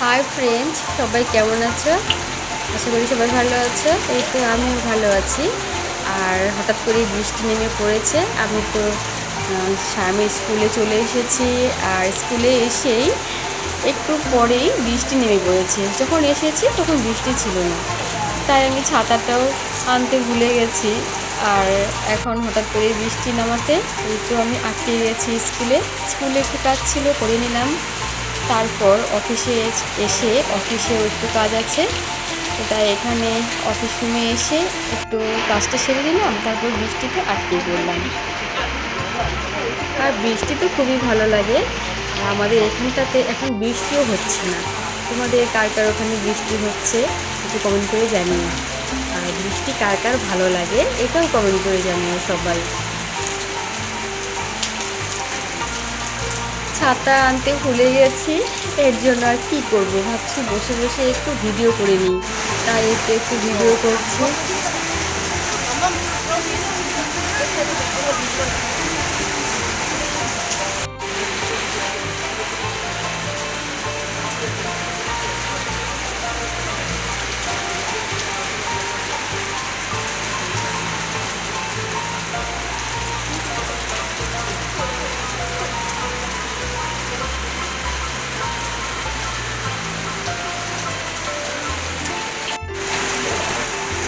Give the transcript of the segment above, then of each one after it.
Hi friends সবাই কেমন আছো? আশা করি সবাই ভালো আছো। এই তো আমিও ভালো আছি। আর হঠাৎ করে বৃষ্টি নেমে পড়েছে। আমি তো আহ, স্বামীর স্কুলে চলে এসেছি। আর স্কুলে এসেই একটু পরেই বৃষ্টি নেমে পড়েছে। যখন এসেছি তখন বৃষ্টি ছিল না। তাই আমি ছাতাটাও আনতে ভুলে গেছি। আর এখন হঠাৎ করে বৃষ্টি নামাতে এই তো আমি আটকে গেছি স্কুলে। স্কুলে একটু কাজ ছিল করে নিলাম। তারপর অফিসে এসে অফিসেও একটু কাজ আছে। তাই এখানে অফিস রুমে এসে একটু কাজটা সেরে দিলাম তারপর বৃষ্টিতে আটকে পড়লাম। আর বৃষ্টি তো খুবই ভালো লাগে। আমাদের এখানটাতে এখন বৃষ্টিও হচ্ছে না। তোমাদের কার কার ওখানে বৃষ্টি হচ্ছে একটু কমেন্ট করে জানিও। আর বৃষ্টি কার কার ভালো লাগে এটাও কমেন্ট করে জানিও সবাই। ছাতা আনতে ভুলে গেছি। এর জন্য আর কী করব ভাবছি, বসে বসে একটু ভিডিও করে নিই। তাই একটু একটু ভিডিও করছি।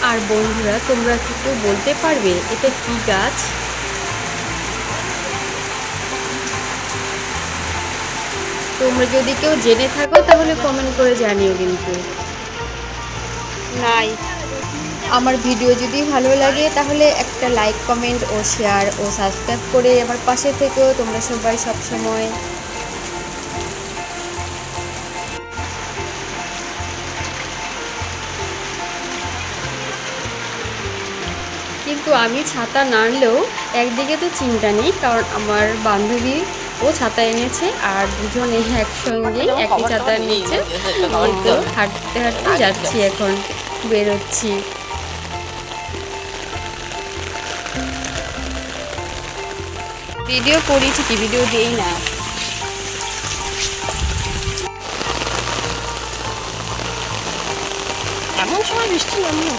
আর বন্ধুরা, তোমরা কি কেউ বলতে পারবে এটা কি গাছ? তোমরা যদি কেউ জেনে থাকো, তাহলে কমেন্ট করে জানিও কিন্তু। নাই আমার ভিডিও যদি ভালো লাগে, তাহলে একটা লাইক কমেন্ট ও শেয়ার ও সাবস্ক্রাইব করে আমার পাশে থেকেও তোমরা সবাই সব কিন্তু আমি ছাতা না আনলেও একদিকে তো চিন্তা নেই কারণ আমার বান্ধবী ও ছাতা এনেছে আর দুজনে একসঙ্গেই একই ছাতা নিচ্ছে। তো হাঁটতে হাঁটতে যাচ্ছি এখন বেরোচ্ছি। ভিডিও করি ঠিকই ভিডিও দেই না। এমন সময় বৃষ্টি নামলো